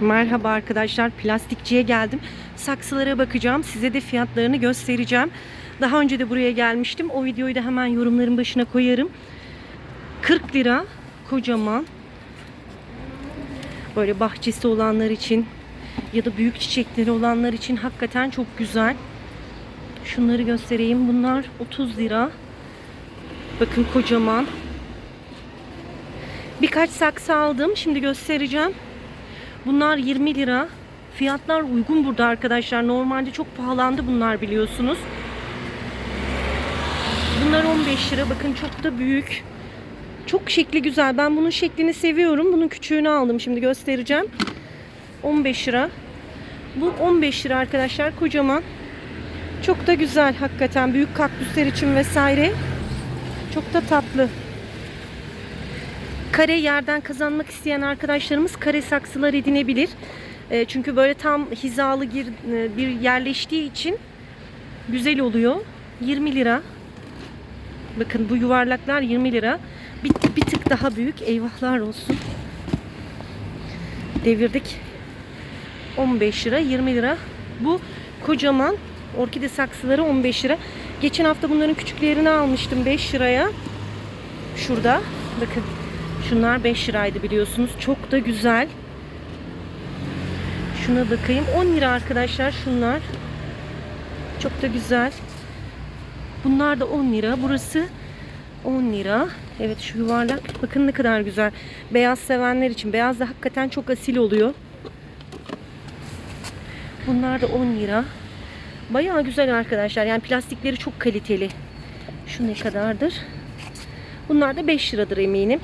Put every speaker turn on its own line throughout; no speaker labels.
Merhaba arkadaşlar. Plastikçiye geldim. Saksılara bakacağım. Size de fiyatlarını göstereceğim. Daha önce de buraya gelmiştim. O videoyu da hemen yorumların başına koyarım. 40 lira kocaman. Böyle bahçesi olanlar için ya da büyük çiçekleri olanlar için hakikaten çok güzel. Şunları göstereyim. Bunlar 30 lira. Bakın kocaman. Birkaç saksı aldım. Şimdi göstereceğim. Bunlar 20 lira. Fiyatlar uygun burada arkadaşlar. Normalde çok pahalandı bunlar biliyorsunuz. Bunlar 15 lira. Bakın çok da büyük. Çok şekli güzel. Ben bunun şeklini seviyorum. Bunun küçüğünü aldım. Şimdi göstereceğim. 15 lira. Bu 15 lira arkadaşlar. Kocaman. Çok da güzel hakikaten. Büyük kaktüsler için vesaire. Çok da tatlı. Kare yerden kazanmak isteyen arkadaşlarımız kare saksılar edinebilir. E, çünkü böyle tam hizalı e, bir yerleştiği için güzel oluyor. 20 lira. Bakın bu yuvarlaklar 20 lira. Bir, bir tık daha büyük. Eyvahlar olsun. Devirdik. 15 lira, 20 lira. Bu kocaman orkide saksıları 15 lira. Geçen hafta bunların küçüklerini almıştım 5 liraya. Şurada. Bakın Şunlar 5 liraydı biliyorsunuz. Çok da güzel. Şuna bakayım. 10 lira arkadaşlar şunlar. Çok da güzel. Bunlar da 10 lira. Burası 10 lira. Evet şu yuvarlak. Bakın ne kadar güzel. Beyaz sevenler için. Beyaz da hakikaten çok asil oluyor. Bunlar da 10 lira. Bayağı güzel arkadaşlar. Yani plastikleri çok kaliteli. Şu ne kadardır? Bunlar da 5 liradır eminim.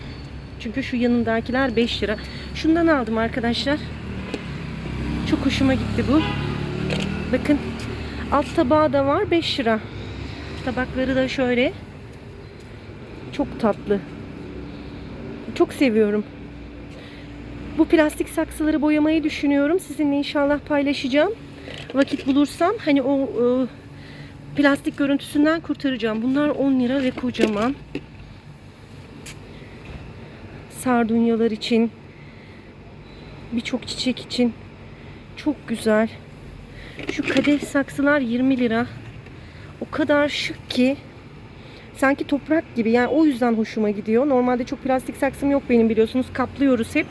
Çünkü şu yanındakiler 5 lira. Şundan aldım arkadaşlar. Çok hoşuma gitti bu. Bakın alt tabağı da var 5 lira. Tabakları da şöyle. Çok tatlı. Çok seviyorum. Bu plastik saksıları boyamayı düşünüyorum. Sizinle inşallah paylaşacağım. Vakit bulursam hani o e, plastik görüntüsünden kurtaracağım. Bunlar 10 lira ve kocaman sardunyalar için, birçok çiçek için çok güzel. Şu kadeh saksılar 20 lira. O kadar şık ki sanki toprak gibi. Yani o yüzden hoşuma gidiyor. Normalde çok plastik saksım yok benim biliyorsunuz. Kaplıyoruz hep.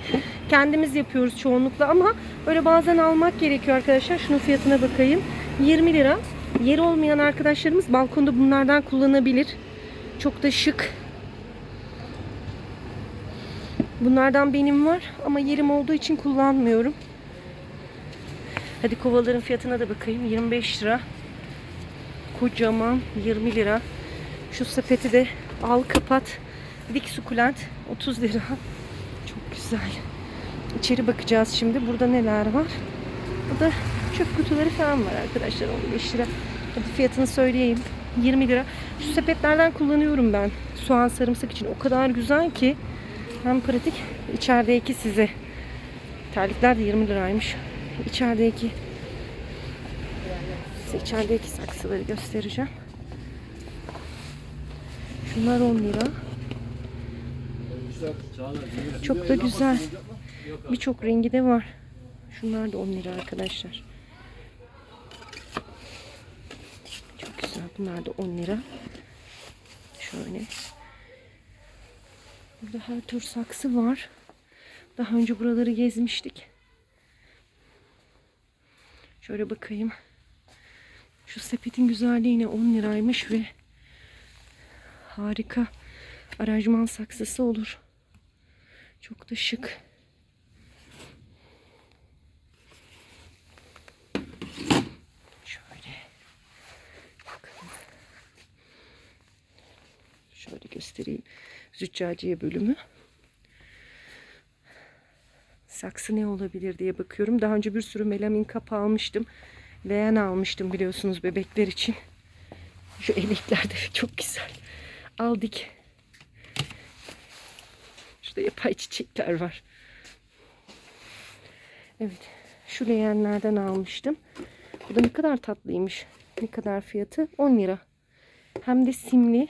Kendimiz yapıyoruz çoğunlukla ama böyle bazen almak gerekiyor arkadaşlar. Şunun fiyatına bakayım. 20 lira. Yeri olmayan arkadaşlarımız balkonda bunlardan kullanabilir. Çok da şık. Bunlardan benim var ama yerim olduğu için kullanmıyorum. Hadi kovaların fiyatına da bakayım. 25 lira. Kocaman 20 lira. Şu sepeti de al kapat. Dik sukulent 30 lira. Çok güzel. İçeri bakacağız şimdi. Burada neler var? Burada çöp kutuları falan var arkadaşlar. 15 lira. Hadi fiyatını söyleyeyim. 20 lira. Şu sepetlerden kullanıyorum ben. Soğan sarımsak için. O kadar güzel ki. Hem pratik. İçerideki size. Terlikler de 20 liraymış. İçerideki size içerideki saksıları göstereceğim. Şunlar 10 lira. Çok da güzel. Birçok rengi de var. Şunlar da 10 lira arkadaşlar. Çok güzel. Bunlar da 10 lira. Şöyle. Burada her tür saksı var. Daha önce buraları gezmiştik. Şöyle bakayım. Şu sepetin güzelliği yine 10 liraymış ve harika aranjman saksısı olur. Çok da şık. Şöyle. Bakalım. Şöyle göstereyim. Züccaciye bölümü. Saksı ne olabilir diye bakıyorum. Daha önce bir sürü melamin kap almıştım. Leğen almıştım biliyorsunuz bebekler için. Şu emekler de çok güzel. Aldık. Şurada yapay çiçekler var. Evet. Şu leğenlerden almıştım. Bu da ne kadar tatlıymış. Ne kadar fiyatı? 10 lira. Hem de simli.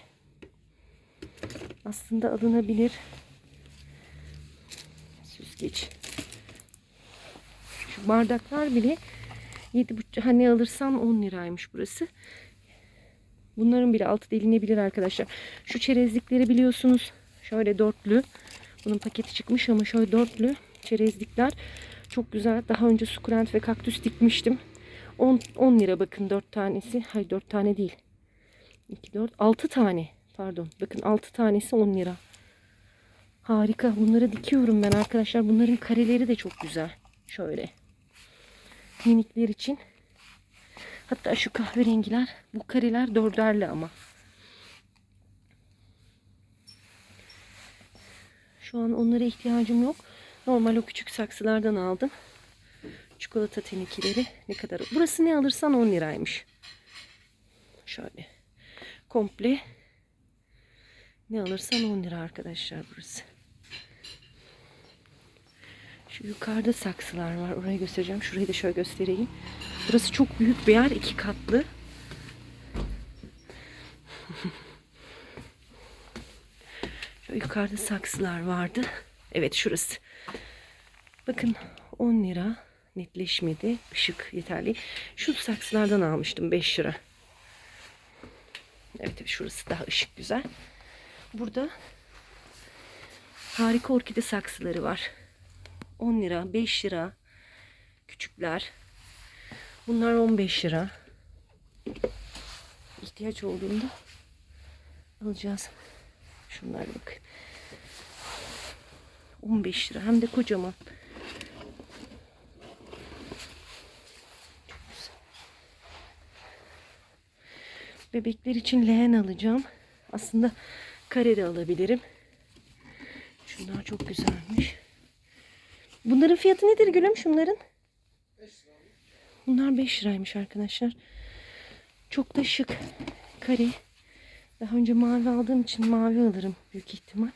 Aslında alınabilir. Süzgeç. Şu bardaklar bile 7,5 hani alırsam 10 liraymış burası. Bunların bile altı delinebilir arkadaşlar. Şu çerezlikleri biliyorsunuz. Şöyle dörtlü. Bunun paketi çıkmış ama şöyle dörtlü çerezlikler. Çok güzel. Daha önce sukulent ve kaktüs dikmiştim. 10, 10 lira bakın 4 tanesi. Hayır 4 tane değil. 2, 4, 6 tane. Pardon. Bakın 6 tanesi 10 lira. Harika. Bunları dikiyorum ben arkadaşlar. Bunların kareleri de çok güzel. Şöyle. Minikler için. Hatta şu kahverengiler. Bu kareler dörderli ama. Şu an onlara ihtiyacım yok. Normal o küçük saksılardan aldım. Çikolata tenekeleri ne kadar? Burası ne alırsan 10 liraymış. Şöyle. Komple ne alırsan 10 lira arkadaşlar burası. Şu yukarıda saksılar var. Orayı göstereceğim. Şurayı da şöyle göstereyim. Burası çok büyük bir yer. iki katlı. Şöyle yukarıda saksılar vardı. Evet şurası. Bakın 10 lira netleşmedi. Işık yeterli. Şu saksılardan almıştım 5 lira. Evet şurası daha ışık güzel. Burada harika orkide saksıları var. 10 lira, 5 lira. Küçükler. Bunlar 15 lira. İhtiyaç olduğunda alacağız. Şunlara bakın. 15 lira. Hem de kocaman. Bebekler için leğen alacağım. Aslında kare de alabilirim. Şunlar çok güzelmiş. Bunların fiyatı nedir gülüm şunların? Bunlar 5 liraymış arkadaşlar. Çok da şık. Kare. Daha önce mavi aldığım için mavi alırım büyük ihtimal.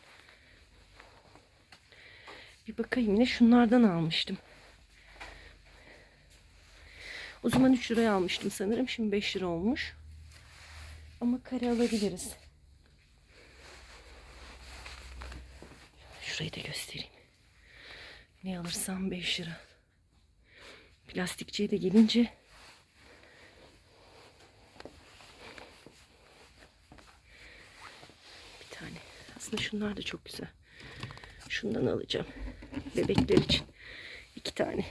Bir bakayım yine şunlardan almıştım. O zaman 3 liraya almıştım sanırım. Şimdi 5 lira olmuş. Ama kare alabiliriz. Şurayı da göstereyim. Ne alırsam 5 lira. Plastikçiye de gelince bir tane. Aslında şunlar da çok güzel. Şundan alacağım. Bebekler için. iki tane.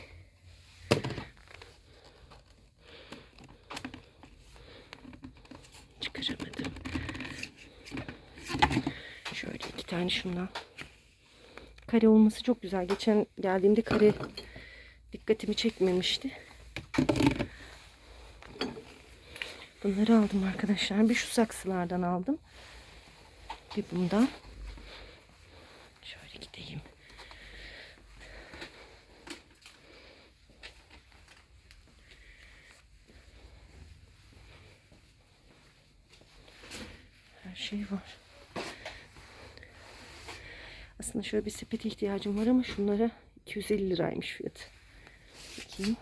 Çıkaramadım. Şöyle iki tane şundan. Kare olması çok güzel. Geçen geldiğimde kare dikkatimi çekmemişti. Bunları aldım arkadaşlar. Bir şu saksılardan aldım. Bir bundan. Şöyle gideyim. Her şey var. Aslında şöyle bir sepete ihtiyacım var ama şunlara 250 liraymış fiyatı. Bakayım.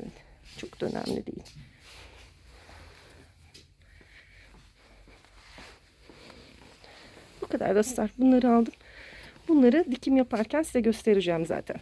Evet. Çok da önemli değil. Bu kadar dostlar. Bunları aldım. Bunları dikim yaparken size göstereceğim zaten.